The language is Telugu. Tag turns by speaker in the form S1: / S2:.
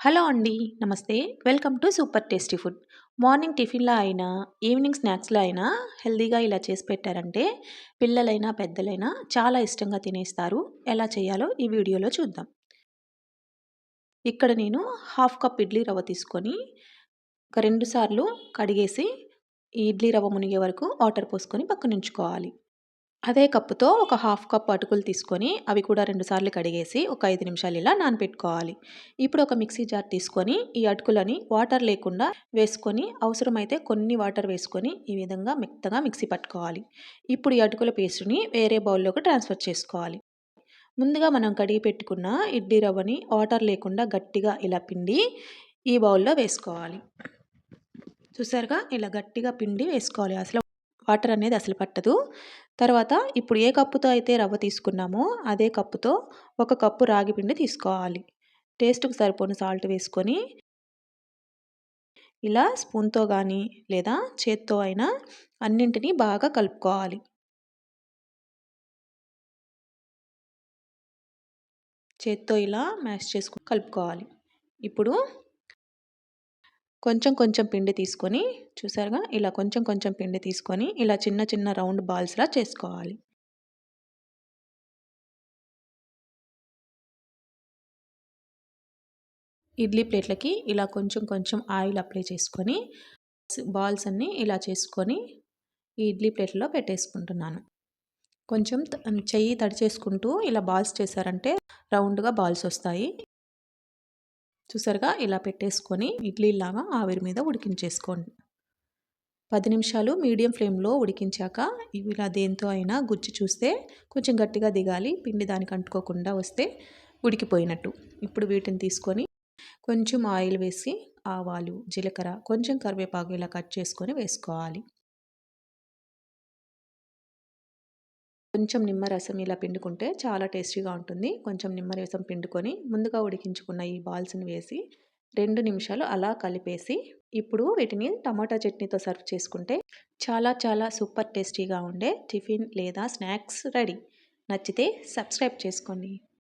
S1: హలో అండి నమస్తే. Welcome to super tasty food. Morning టిఫిన్లో అయినా ఈవినింగ్ స్నాక్స్లో అయినా హెల్దీగా ఇలా చేసి పెట్టారంటే పిల్లలైనా పెద్దలైనా చాలా ఇష్టంగా తినేస్తారు. ఎలా చేయాలో ఈ వీడియోలో చూద్దాం. ఇక్కడ నేను హాఫ్ కప్ ఇడ్లీ రవ్వ తీసుకొని ఒక రెండు సార్లు కడిగేసి ఈ ఇడ్లీ రవ్వ మునిగే వరకు వాటర్ పోసుకొని పక్కన ఉంచుకోవాలి అదే కప్పుతో ఒక హాఫ్ కప్ అటుకులు తీసుకొని అవి కూడా రెండుసార్లు కడిగేసి ఒక ఐదు నిమిషాలు ఇలా నానబెట్టుకోవాలి. ఇప్పుడు ఒక మిక్సీ జార్ తీసుకొని ఈ అటుకులని వాటర్ లేకుండా వేసుకొని అవసరమైతే కొన్ని వాటర్ వేసుకొని ఈ విధంగా మెత్తగా మిక్సీ పట్టుకోవాలి. ఇప్పుడు ఈ అటుకుల పేస్ట్ని వేరే బౌల్లోకి ట్రాన్స్ఫర్ చేసుకోవాలి. ముందుగా మనం కడిగి పెట్టుకున్న ఇడ్లీ రవ్వని వాటర్ లేకుండా గట్టిగా ఇలా పిండి ఈ బౌల్లో వేసుకోవాలి. చూసారుగా? ఇలా గట్టిగా పిండి వేసుకోవాలి. అసలు వాటర్ అనేది అసలు పట్టదు. తర్వాత ఇప్పుడు ఏ కప్పుతో అయితే రవ్వ తీసుకున్నామో అదే కప్పుతో ఒక కప్పు రాగి పిండి తీసుకోవాలి. టేస్ట్కి సరిపోని సాల్ట్ వేసుకొని ఇలా స్పూన్తో కానీ లేదా చేత్తో అయినా అన్నింటినీ బాగా కలుపుకోవాలి. చేత్తో ఇలా మ్యాష్ చేసుకుని కలుపుకోవాలి. ఇప్పుడు కొంచెం కొంచెం పిండి తీసుకొని చూసారుగా? ఇలా కొంచెం కొంచెం పిండి తీసుకొని ఇలా చిన్న చిన్న రౌండ్ బాల్స్లా చేసుకోవాలి. ఇడ్లీ ప్లేట్లకి ఇలా కొంచెం కొంచెం ఆయిల్ అప్లై చేసుకొని బాల్స్ అన్నీ ఇలా చేసుకొని ఈ ఇడ్లీ ప్లేట్లో పెట్టేసుకుంటున్నాను. కొంచెం చెయ్యి తడి చేసుకుంటూ ఇలా బాల్స్ చేశారంటే రౌండ్గా బాల్స్ వస్తాయి. చూసారుగా? ఇలా పెట్టేసుకొని ఇడ్లీలాగా ఆవిరి మీద ఉడికించేసుకోండి. పది నిమిషాలు మీడియం ఫ్లేమ్లో ఉడికించాక ఇవి ఇలా దేంతో అయినా గుజ్జు చూస్తే కొంచెం గట్టిగా దిగాలి పిండి దానికి అంటుకోకుండా వస్తే ఉడికిపోయినట్టు. ఇప్పుడు వీటిని తీసుకొని కొంచెం ఆయిల్ వేసి ఆవాలు జీలకర్ర కొంచెం కరివేపాకు ఇలా కట్ చేసుకొని వేసుకోవాలి. కొంచెం నిమ్మరసం ఇలా పిండుకుంటే చాలా టేస్టీగా ఉంటుంది. కొంచెం నిమ్మరసం పిండుకొని ముందుగా ఉడికించుకున్న ఈ బాల్స్ని వేసి రెండు నిమిషాలు అలా కలిపేసి ఇప్పుడు వీటిని టమాటా చట్నీతో సర్వ్ చేసుకుంటే చాలా చాలా సూపర్ టేస్టీగా ఉండే టిఫిన్ లేదా స్నాక్స్ రెడీ. నచ్చితే సబ్స్క్రైబ్ చేసుకోండి.